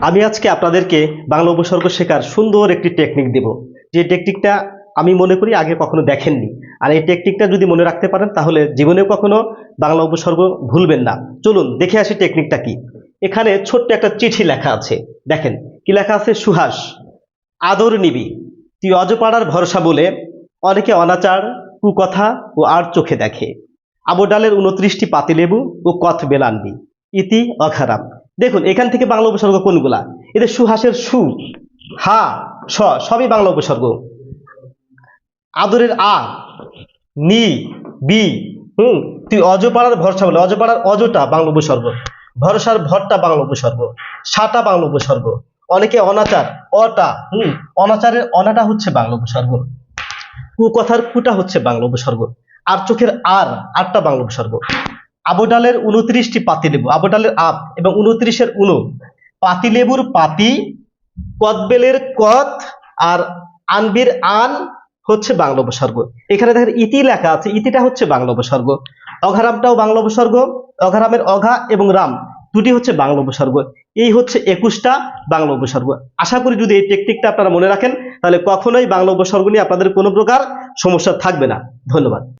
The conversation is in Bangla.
আমি আজকে আপনাদেরকে বাংলা উপসর্গ শেখার সুন্দর একটি টেকনিক দেব। যে টেকনিকটা আমি মনে করি আগে কখনো দেখেননি। আর এই টেকনিকটা যদি মনে রাখতে পারেন, তাহলে জীবনেও কখনো বাংলা উপসর্গ ভুলবেন না। চলুন, দেখে আসি টেকনিকটা কি। এখানে ছোট্ট একটা চিঠি লেখা আছে। দেখেন, কি লেখা আছে? সুহাস, আদর নিবি। তুই অজপাড়ার ভরসা বলে অনেকে অনাচার, কুকথা ও আর চোখে দেখে। আবডালের উনত্রিশটি পাতিলেবু ও কথ বেলানবি ইতি অঘারাম দেখুন, এখান থেকে বাংলা উপসর্গ কোনগুলা? এদের সুহাসের সু, হা, স, সবই বাংলা উপসর্গ। আদরের আ, নি, বি, হুম, তুই অজপাড়ার ভরসা বলে, অজপাড়ার অজটা বাংলা উপসর্গ। ভরসার ভরটা বাংলা উপসর্গ। সাটা বাংলা উপসর্গ। অনেকে অনাচার, অটা, হুম, অনাচারের অনাটা হচ্ছে বাংলা উপসর্গ। কুকথার কুটা হচ্ছে বাংলা উপসর্গ। আর চোখের আর আটটা বাংলা উপসর্গ। আবডালের উনত্রিশটি পাতিলেবু আবডালের আপ এবং উনত্রিশের উনো। পাতিলেবুর পাতি, কদবেলের কত আর আনবির আন হচ্ছে বাংলা উপসর্গ। এখানে দেখেন ইতি লেখা আছে, ইতিটা হচ্ছে বাংলা উপসর্গ। অঘারামটাও বাংলা উপসর্গ, অঘারামের অঘা এবং রাম, দুটি হচ্ছে বাংলা উপসর্গ। এই হচ্ছে একুশটা বাংলা উপসর্গ। আশা করি যদি এই টেকনিকটা আপনারা মনে রাখেন, তাহলে কখনোই বাংলা উপসর্গ নিয়ে আপনাদের কোনো প্রকার সমস্যা থাকবে না। ধন্যবাদ।